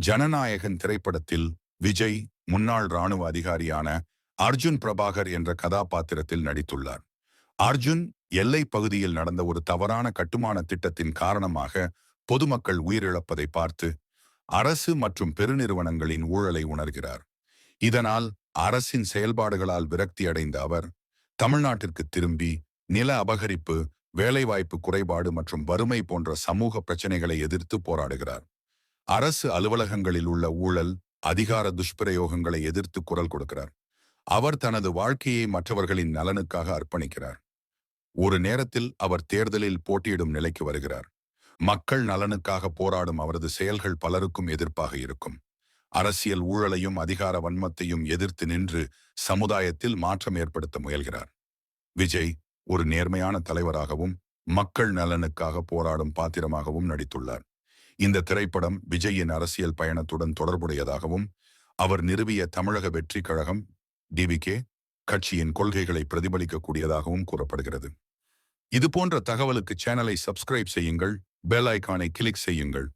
ஜனநாயகன் திரைப்படத்தில் விஜய் முன்னாள் ராணுவ அதிகாரியான அர்ஜுன் பிரபாகர் என்ற கதாபாத்திரத்தில் நடித்துள்ளார். அர்ஜுன் எல்லை பகுதியில் நடந்த ஒரு தவறான கட்டுமான திட்டத்தின் காரணமாக பொதுமக்கள் உயிரிழப்பதை பார்த்து அரசு மற்றும் பெருநிறுவனங்களின் ஊழலை உணர்கிறார். இதனால் அரசின் செயல்பாடுகளால் விரக்தி அடைந்த அவர் தமிழ்நாட்டிற்கு திரும்பி நில அபகரிப்பு வேலைவாய்ப்பு குறைபாடு மற்றும் வறுமை போன்ற சமூக பிரச்சனைகளை எதிர்த்து போராடுகிறார். அரசு அலுவலகங்களில் உள்ள ஊழல் அதிகார துஷ்பிரயோகங்களை எதிர்த்து குரல் கொடுக்கிறார். அவர் தனது வாழ்க்கையை மற்றவர்களின் நலனுக்காக அர்ப்பணிக்கிறார். ஒரு நேரத்தில் அவர் தேர்தலில் போட்டியிடும் நிலைக்கு வருகிறார். மக்கள் நலனுக்காக போராடும் அவரது செயல்கள் பலருக்கும் எதிர்ப்பாக இருக்கும். அரசியல் ஊழலையும் அதிகார வன்மத்தையும் எதிர்த்து நின்று சமுதாயத்தில் மாற்றம் ஏற்படுத்த முயல்கிறார். விஜய் ஒரு நேர்மையான தலைவராகவும் மக்கள் நலனுக்காக போராடும் பாத்திரமாகவும் நடித்துள்ளார். இந்த திரைப்படம் விஜயின் அரசியல் பயணத்துடன் தொடர்புடையதாகவும் அவர் நிறுவிய தமிழக வெற்றி கழகம் டிவிகே கட்சியின் கொள்கைகளை பிரதிபலிக்கக்கூடியதாகவும் கூறப்படுகிறது. இது போன்ற தகவலுக்கு சேனலை சப்ஸ்கிரைப் செய்யுங்கள் பெல் ஐக்கானை கிளிக் செய்யுங்கள்.